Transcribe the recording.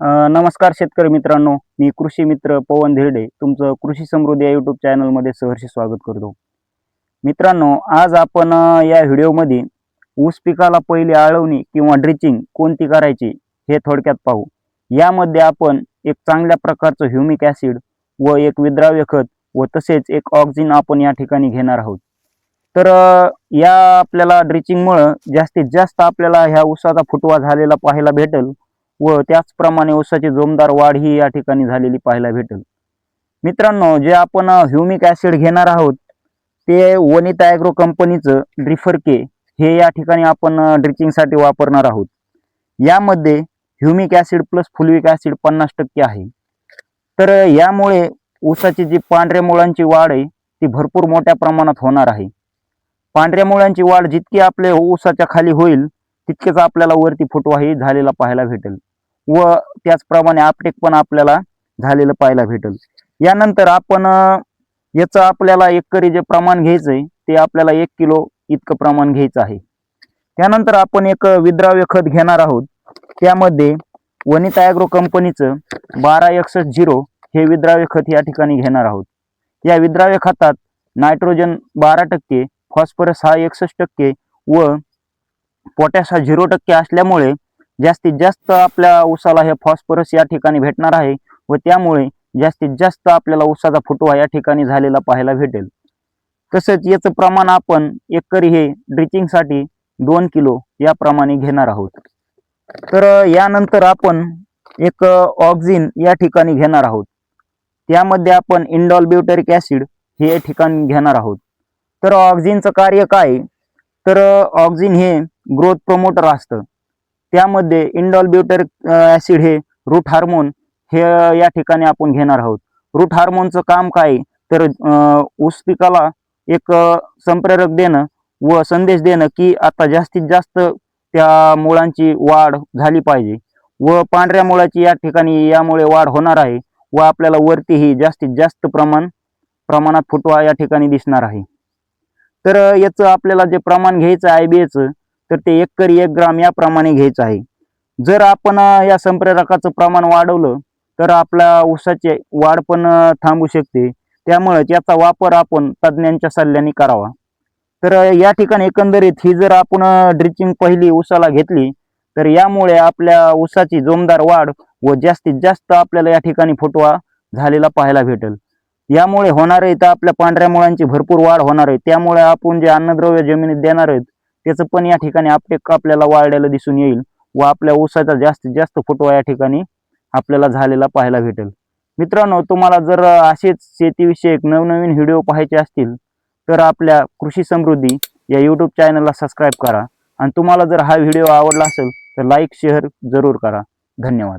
नमस्कार शेतकरी मित्रांनो मी कृषी मित्र पवन धिरडे तुमचं कृषी समृद्धी या यूट्यूब चॅनलमध्ये सहर्ष स्वागत करतो. मित्रांनो आज आपण या व्हिडिओमध्ये ऊस पिकाला पहिली आळवणी किंवा ड्रिचिंग कोणती करायची हे थोडक्यात पाहू. यामध्ये आपण एक चांगल्या प्रकारचं ह्युमिक ॲसिड व एक विद्राव्य खत व तसेच एक ऑक्सिजन आपण या ठिकाणी घेणार आहोत. तर या आपल्याला ड्रिचिंगमुळं जास्तीत जास्त आपल्याला ह्या ऊसाचा फुटवा झालेला पाहायला भेटेल. व त्याचप्रमाणे ऊसाची जोमदार वाढ ही या ठिकाणी झालेली पाहायला भेटेल. मित्रांनो जे आपण ह्युमिक ॲसिड घेणार आहोत ते वनिता ॲग्रो कंपनीचं ड्रिफर के हे या ठिकाणी आपण ड्रिचिंगसाठी वापरणार आहोत. यामध्ये humic acid plus fulvic acid पन्नास टक्के आहे. तर यामुळे ऊसाची जी पांढऱ्या मुळांची वाढ आहे ती भरपूर मोठ्या प्रमाणात होणार आहे. पांढऱ्या मुळांची वाढ जितकी आपल्या ऊसाच्या खाली होईल तितकेच आपल्याला वरती फुटवाही झालेला पाहायला भेटेल. व त्याचप्रमाणे आपटेक पण आपल्याला झालेलं पाहायला भेटेल. यानंतर आपण याचं आपल्याला एकरी जे प्रमाण घ्यायचं आहे ते आपल्याला एक किलो इतकं प्रमाण घ्यायचं आहे. त्यानंतर आपण एक विद्राव्य खत घेणार आहोत. त्यामध्ये वनिता ॲग्रो कंपनीचं बारा एकसष्ट झिरो हे विद्राव्य खत या ठिकाणी घेणार आहोत. या विद्राव्य खतात नायट्रोजन बारा टक्के फॉस्फरस हा एकसष्ट टक्के व पोटॅश हा झिरो टक्के असल्यामुळे जास्तीत जास्त आपल्या ऊसाला हे फॉस्फरस या ठिकाणी भेटणार आहे व त्यामुळे जास्तीत जास्त आपल्याला ऊसाचा फुटवा या ठिकाणी झालेला पाहायला भेटेल. तसंच याचं प्रमाण आपण एकरी हे ड्रिचिंगसाठी दोन किलो याप्रमाणे घेणार आहोत. तर यानंतर आपण एक ऑक्झिन या ठिकाणी घेणार आहोत. त्यामध्ये आपण इंडॉल ब्युटेरिक ॲसिड हे या ठिकाणी घेणार आहोत. तर ऑक्झिनचं कार्य काय? तर ऑक्झिन हे ग्रोथ प्रमोटर असतं. त्यामध्ये इंडॉलब्युटर ॲसिड हे रूट हार्मोन हे या ठिकाणी आपण घेणार आहोत. रूट हार्मोनचं काम काय? तर ऊस पिकाला एक संप्रेरक देणं व संदेश देणं की आता जास्तीत जास्त त्या मुळांची वाढ झाली पाहिजे व पांढऱ्या मुळाची या ठिकाणी यामुळे वाढ होणार आहे व आपल्याला वरतीही जास्तीत जास्त प्रमाण प्रमाणात फुटवा या ठिकाणी दिसणार आहे. तर याचं आपल्याला जे प्रमाण घ्यायचं आहे आय बी एचं तर ते एकरी एक ग्राम याप्रमाणे घ्यायचं आहे. जर आपण या संप्रेरकाचं प्रमाण वाढवलं तर आपल्या ऊसाची वाढ पण थांबू शकते. त्यामुळेच याचा वापर आपण तज्ज्ञांच्या सल्ल्याने करावा. तर या ठिकाणी एकंदरीत ही जर आपण ड्रिचिंग पहिली ऊसाला घेतली तर यामुळे आपल्या ऊसाची जोमदार वाढ व जास्तीत जास्त आपल्याला या ठिकाणी फुटवा झालेला पाहायला भेटेल. यामुळे होणार आहे तर आपल्या पांढऱ्या मुळांची भरपूर वाढ होणार आहे. त्यामुळे आपण जे अन्नद्रव्य जमिनीत देणार आहेत त्याचं पण या ठिकाणी आपटेक आपल्याला वाढलेलं दिसून येईल व आपल्या ऊसाचा जास्तीत जास्त फोटो या ठिकाणी आपल्याला झालेला पाहायला भेटेल. मित्रांनो तुम्हाला जर असेच शेतीविषयक नवनवीन व्हिडिओ पाहायचे असतील तर आपल्या कृषी समृद्धी या यूट्यूब चॅनलला सबस्क्राईब करा. आणि तुम्हाला जर हा व्हिडिओ आवडला असेल तर लाईक शेअर जरूर करा. धन्यवाद.